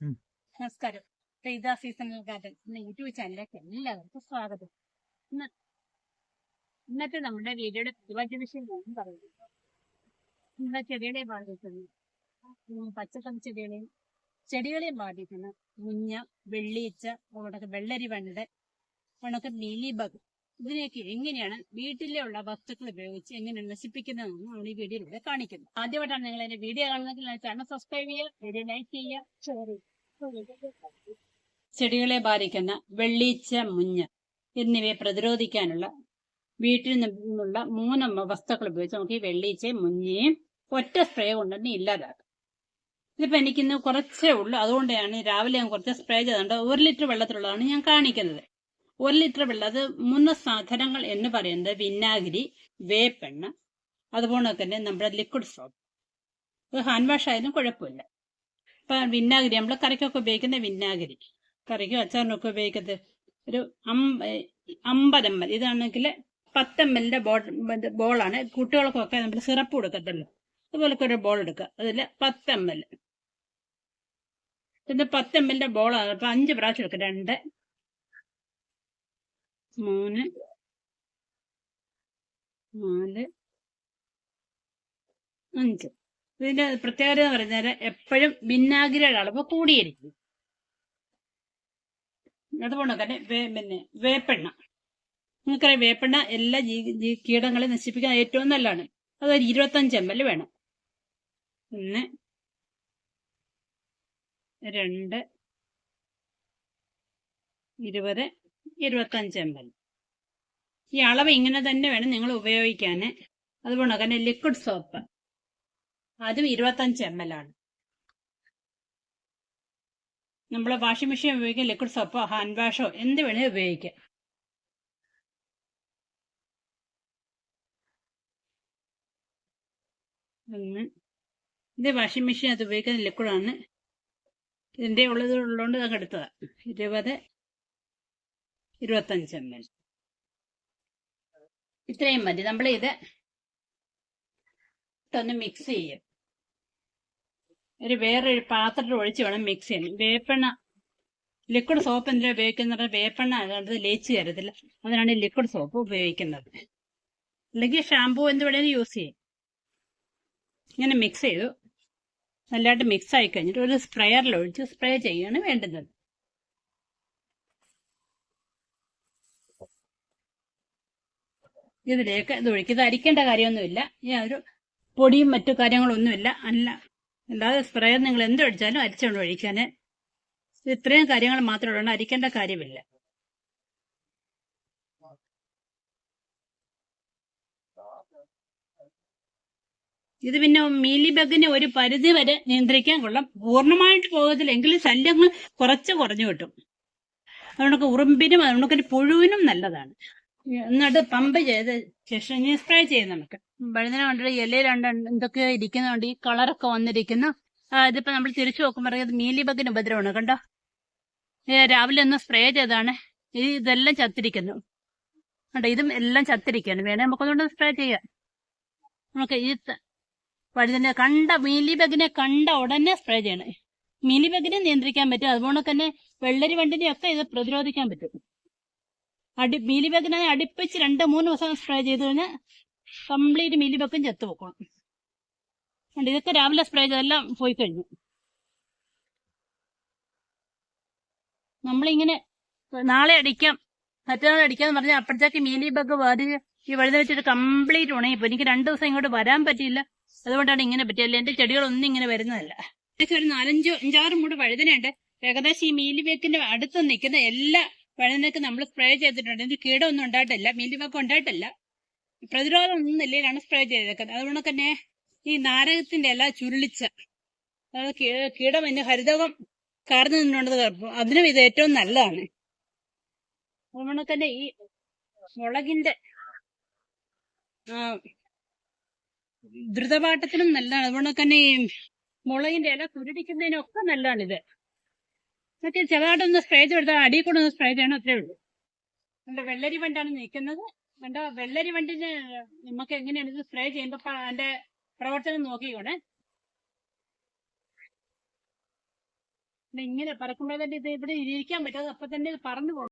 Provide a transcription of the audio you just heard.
നമസ്കാരം. Preetha seasonal garden എന്ന YouTube ചാനലിലേക്ക് എല്ലാവർക്കും സ്വാഗതം. ഇന്ന് ഇന്നത്തെ നമ്മുടെ വീഡിയോയുടെ പരിപാടി വിഷയം ഞാൻ പറയുന്നത് നമ്മുടെ ചെടികളെ ബാധിക്കുന്നു. ഉം, പച്ചക്കറി ചെടികളെയും ചെടികളെ ബാധിക്കുന്ന. മുഞ്ഞ വെള്ളീച്ച ഉണക്ക വെള്ളരി വണ്ട് മിലി മീലിബഗ് ഇതിനെയൊക്കെ എങ്ങനെയാണ് വീട്ടിലെ ഉള്ള വസ്തുക്കൾ ഉപയോഗിച്ച് എങ്ങനെയാണ് നശിപ്പിക്കുന്നതെന്ന് നമ്മൾ ഈ വീഡിയോയിലൂടെ കാണിക്കുന്നത്. ആദ്യമായിട്ടാണ് നിങ്ങൾ എന്റെ വീഡിയോ കാണുന്നതെങ്കിൽ ചാനൽ സബ്സ്ക്രൈബ് ചെയ്യുക വീഡിയോ ലൈക്ക് ചെയ്യുക. ഷെയർ ചെയ്യുക ചെടികളെ ബാധിക്കുന്ന വെള്ളീച്ച മുഞ്ഞ എന്നിവയെ പ്രതിരോധിക്കാനുള്ള വീട്ടിൽ നിന്നുള്ള മൂന്ന് വസ്തുക്കൾ ഉപയോഗിച്ച് നമുക്ക് ഈ വെള്ളീച്ചയും മുഞ്ഞയും ഒറ്റ സ്പ്രേ കൊണ്ട് തന്നെ ഇല്ലാതാക്കാം. ഇതിപ്പോ എനിക്കിന്ന് കുറച്ചേ ഉള്ളൂ. അതുകൊണ്ടാണ് രാവിലെ ഞാൻ കുറച്ച് സ്പ്രേ ചെയ്തുകൊണ്ട് ഒരു ലിറ്റർ വെള്ളത്തിലുള്ളതാണ് ഞാൻ കാണിക്കുന്നത്. ഒരു ലിറ്റർ വെള്ളം. അത് മൂന്ന് സാധനങ്ങൾ എന്ന് പറയുന്നത് വിനാഗിരി വേപ്പെണ്ണ അതുപോലെ തന്നെ നമ്മുടെ ലിക്വിഡ് സോപ്പ് ഹാൻഡ് വാഷ് ആയാലും കുഴപ്പമില്ല. ഇപ്പൊ വിനാഗിരി നമ്മൾ കറിക്കൊക്കെ ഉപയോഗിക്കുന്ന വിനാഗിരി. കറിക്കും അച്ചാറിനൊക്കെ ഉപയോഗിക്കുന്നത് ഒരു അമ്പ അമ്പത് എം എൽ. ഇതാണെങ്കിൽ പത്ത് എം എല്ലിന്റെ ബോൾ ബോളാണ്. കുട്ടികൾക്കൊക്കെ നമ്മൾ സിറപ്പ് കൊടുക്കത്തുള്ളൂ അതുപോലെ ഒരു ബോൾ എടുക്കുക. അതിൽ പത്ത് എം എൽ. പിന്നെ പത്ത് എം എല്ലിന്റെ ബോളാണ്. അപ്പൊ അഞ്ച് പ്രാവശ്യം എടുക്കുക രണ്ട് മൂന്ന്. നാല്. അഞ്ച്. ഇതിന്റെ പ്രത്യേകത എന്ന് പറഞ്ഞാൽ എപ്പോഴും ഭിന്നാഗ്രയുടെ അളവ് കൂടിയിരിക്കും. അതുകൊണ്ട് തന്നെ പിന്നെ വേപ്പെണ്ണ. നിങ്ങൾക്കറിയാം വേപ്പെണ്ണ എല്ലാ കീടങ്ങളെ നശിപ്പിക്കാൻ ഏറ്റവും നല്ലതാണ്. അതൊരു ഇരുപത്തഞ്ച് എം എൽ വേണം. ഒന്ന്. രണ്ട്. ഇരുപത്. ഇരുപത്തഞ്ച് എം എൽ ഈ അളവ് ഇങ്ങനെ തന്നെ വേണം നിങ്ങൾ ഉപയോഗിക്കാൻ. അതുകൊണ്ട് തന്നെ ലിക്വിഡ് സോപ്പ് അതും ഇരുപത്തഞ്ച് എം എൽ ആണ്. നമ്മൾ വാഷിംഗ് മെഷീൻ ഉപയോഗിക്കാൻ ലിക്വിഡ് സോപ്പോ ഹാൻഡ് വാഷോ എന്ത് വേണേലും ഉപയോഗിക്കാം ഇത് വാഷിംഗ് മെഷീൻ അത് ഉപയോഗിക്കുന്ന ലിക്വിഡാണ് ഇതിന്റെ ഉള്ളത് ഉള്ളതുകൊണ്ട് ഇതൊക്കെ എടുത്തതാണ് ഇരുപത് ഇരുപത്തഞ്ച് എം എൽ ഇത്രയും മതി. നമ്മൾ ഇത് ഇട്ടൊന്ന് മിക്സ് ചെയ്യും. ഒരു വേറൊരു പാത്രത്തിൽ ഒഴിച്ച് വേണം മിക്സ് ചെയ്യണം വേപ്പെണ്ണ ലിക്വിഡ് സോപ്പ് എന്തിനാ ഉപയോഗിക്കുന്നത്? വേപ്പെണ്ണ അതുകൊണ്ട് ലയിച്ച് തരത്തില്ല. അതിനാണ് ലിക്വിഡ് സോപ്പ് ഉപയോഗിക്കുന്നത്. അല്ലെങ്കിൽ ഷാമ്പൂ എന്ത് വേണേലും യൂസ് ചെയ്യും. ഇങ്ങനെ മിക്സ് ചെയ്തു. നല്ലതായിട്ട് മിക്സ് ആയി കഴിഞ്ഞിട്ട് ഒരു സ്പ്രെയറിൽ ഒഴിച്ച് സ്പ്രേ ചെയ്യുകയാണ് വേണ്ടുന്നത്. ഇതിലേക്ക് ഇത് ഒഴിക്കുക ഇത് അരിക്കേണ്ട കാര്യമൊന്നുമില്ല. യാതൊരു പൊടിയും മറ്റു കാര്യങ്ങളൊന്നുമില്ല. അല്ല. അല്ലാതെ സ്പ്രേ നിങ്ങൾ എന്തൊഴിച്ചാലും അരിച്ചുകൊണ്ട് ഒഴിക്കാൻ. ഇത്രയും കാര്യങ്ങൾ മാത്രമേ ഉള്ളൂ. അരിക്കേണ്ട കാര്യമില്ല. ഇത് പിന്നെ മീലി ബഗിനെ ഒരു പരിധി വരെ നിയന്ത്രിക്കാൻ കൊള്ളാം. പൂർണമായിട്ട് പോകത്തില്ല. എങ്കിലും ശല്യങ്ങൾ കുറച്ച് കുറഞ്ഞു കിട്ടും. അതുകൊണ്ടൊക്കെ ഉറുമ്പിനും അതുകൊണ്ടൊക്കെ പുഴുവിനും നല്ലതാണ്. എന്നിട്ട് പമ്പ് ചെയ്ത് ശേഷം ഇനി സ്പ്രേ ചെയ്യും നമുക്ക്. വഴുതന കണ്ടിട്ട് ഇലയിൽ രണ്ട് എന്തൊക്കെയോ ഇരിക്കുന്നുണ്ട്. ഈ കളറൊക്കെ വന്നിരിക്കുന്ന. ഇതിപ്പോ നമ്മൾ തിരിച്ചു നോക്കുമ്പോൾ ഇത് മീലി ബഗിന് ഉപദ്രവമാണ് കണ്ടോ? രാവിലെ ഒന്ന് സ്പ്രേ ചെയ്താണ് ഈ ഇതെല്ലാം ചത്തിരിക്കുന്നു. കണ്ടോ? ഇതും എല്ലാം ചത്തിരിക്കുകയാണ്. വേണേ നമുക്കൊന്നുകൊണ്ട് സ്പ്രേ ചെയ്യാം. നമുക്ക് ഈ വഴുതന കണ്ട മീലി ബഗിനെ കണ്ട ഉടനെ സ്പ്രേ ചെയ്യണേ. മീലി ബഗിനെ നിയന്ത്രിക്കാൻ പറ്റും. അതുപോലെ തന്നെ വെള്ളരി വണ്ടിനെയൊക്കെ ഇത് പ്രതിരോധിക്കാൻ പറ്റും. അടി മീലി ബഗിനെ അടുപ്പിച്ച് രണ്ട് മൂന്ന് ദിവസം സ്പ്രേ ചെയ്ത് കഴിഞ്ഞാൽ കംപ്ലീറ്റ് മീലി ബഗും വെക്കണം. ഇതൊക്കെ രാവിലെ സ്പ്രേ ചെയ്തെല്ലാം പോയി കഴിഞ്ഞു. നമ്മളിങ്ങനെ നാളെ അടിക്കാം മറ്റന്നാൾ അടിക്കാന്ന് പറഞ്ഞാൽ അപ്പോഴത്തേക്ക് മീലി ബഗ് ബാധിച്ച് ഈ വെള്ളം വെച്ചിട്ട് കംപ്ലീറ്റ് ഉണങ്ങിപ്പോ എനിക്ക് രണ്ടു ദിവസം ഇങ്ങോട്ട് വരാൻ പറ്റിയില്ല. അതുകൊണ്ടാണ് ഇങ്ങനെ പറ്റിയല്ല എന്റെ ചെടികളൊന്നും ഇങ്ങനെ വരുന്നതല്ല. ഒരു നാലഞ്ചോ അഞ്ചാറ് മൂട് വഴുതനയുണ്ട്. ഏകദേശം ഈ മീലി ബേക്കിന്റെ അടുത്ത് നിൽക്കുന്ന എല്ലാ വഴുതനക്ക് നമ്മൾ സ്പ്രേ ചെയ്തിട്ടുണ്ട്. ഇതിന് കീടമൊന്നും ഉണ്ടായിട്ടില്ല. മീലി ബഗ് ഉണ്ടായിട്ടില്ല. പ്രതിരോധം ഒന്നും ഇല്ലാണ് സ്പ്രേ ചെയ്തേക്കുന്നത്. അതുകൊണ്ട് തന്നെ ഈ നാരകത്തിന്റെ ഇല ചുരുളിച്ച അതായത് പിന്നെ ഹരിതകം കാർന്നു നിന്നുകൊണ്ടത് കുഴപ്പം അതിനും ഇത് ഏറ്റവും നല്ലതാണ്. അതുകൊണ്ട് തന്നെ ഈ മുളകിന്റെ ദ്രുതപാട്ടത്തിനും നല്ലതാണ്. അതുകൊണ്ട് തന്നെ ഈ മുളകിന്റെ ഇല കുരുടിക്കുന്നതിനൊക്കെ നല്ലതാണിത്. മറ്റേ ചെറുതായിട്ടൊന്ന് സ്പ്രേ ചെയ്തെടുത്താൽ അടിയിൽ കൂടെ ഒന്ന് സ്പ്രേ ചെയ്യണം അത്രേ ഉള്ളൂ. നമ്മുടെ വെള്ളരി വണ്ടാണ് നിൽക്കുന്നത്. കണ്ടോ വെള്ളരി വണ്ടിന് നമുക്ക് എങ്ങനെയാണ് ഇത് സ്പ്രേ ചെയ്യുമ്പോൾ അതിന്റെ പ്രവർത്തനം നോക്കിക്കോണേ. ഇങ്ങനെ പറക്കുമ്പോഴേ തന്നെ ഇത് ഇവിടെ ഇരിക്കാൻ പറ്റാതെ അപ്പൊ തന്നെ പറഞ്ഞു